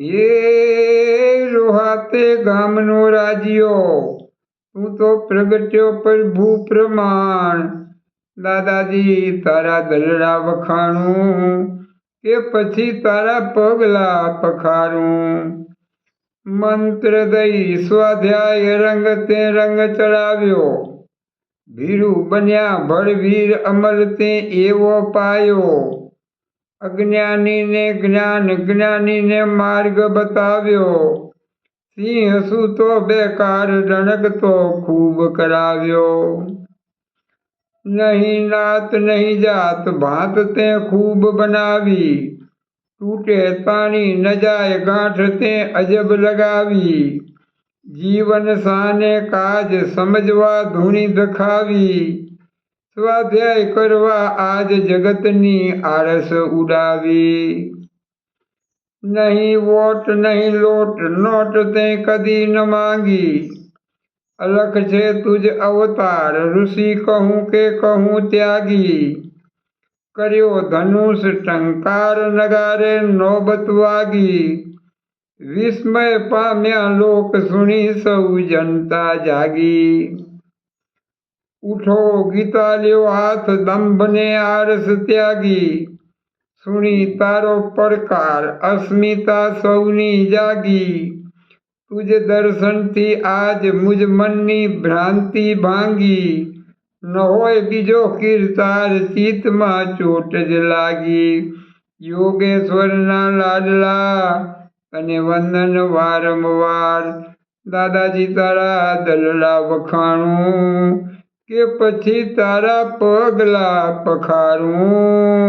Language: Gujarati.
હે રોહાતે ગામનો રાજ્યો. તું તો પ્રગટ્યો પ્રભુ પ્રમાણ દાદાજી, તારા દલડા વખાણું કે પછી તારા પગલા પખારું? મંત્ર દઈ સ્વાધ્યાય રંગ તે રંગ ચડાવ્યો. ભીરુ બન્યા ભળવીર અમલ તે એવો પાયો. અજ્ઞાનીને જ્ઞાન, જ્ઞાનીને માર્ગ બતાવ્યો. સિંહ સૂતો બેકાર ડણકતો ખૂબ કરાવ્યો. નહીં નાત, નહીં જાત, ભાત તે ખૂબ બનાવી. તૂટે તાણી ન જાય ગાંઠ તે અજબ લગાવી. જીવન સાને કાજ સમજવા ધૂણી દખાવી. સ્વાધ્યાય કરવા આજ જગતની આળસ ઉડાવી. નહીં વોટ, નહીં લોટ, નોટ તે કદી ન માંગી. અલખ છે તુજ અવતાર, ઋષિ કહું કે કહું ત્યાગી. કર્યો ધનુષ ટંકાર નગારે નોબત વાગી. વિસ્મય પામ્યા લોક સુણી સૌ જનતા જાગી. ઉઠો, ગીતા લ્યો હાથ, દંભને આરસ ત્યાગી. સુણી તારો પડકાર, અસ્મિતા સૌની જાગી. તુજ દર્શનથી આજ મુજ મનની ભ્રાંતિ ભાંગી. ન હોય બીજો કીર્તાર, ચિત્તમાં ચોટ જ લાગી. યોગેશ્વરના લાડલા અને વંદન વારંવાર. દાદાજી તારા દલલા વખાણું કે પછી તારા પગલા પખારું.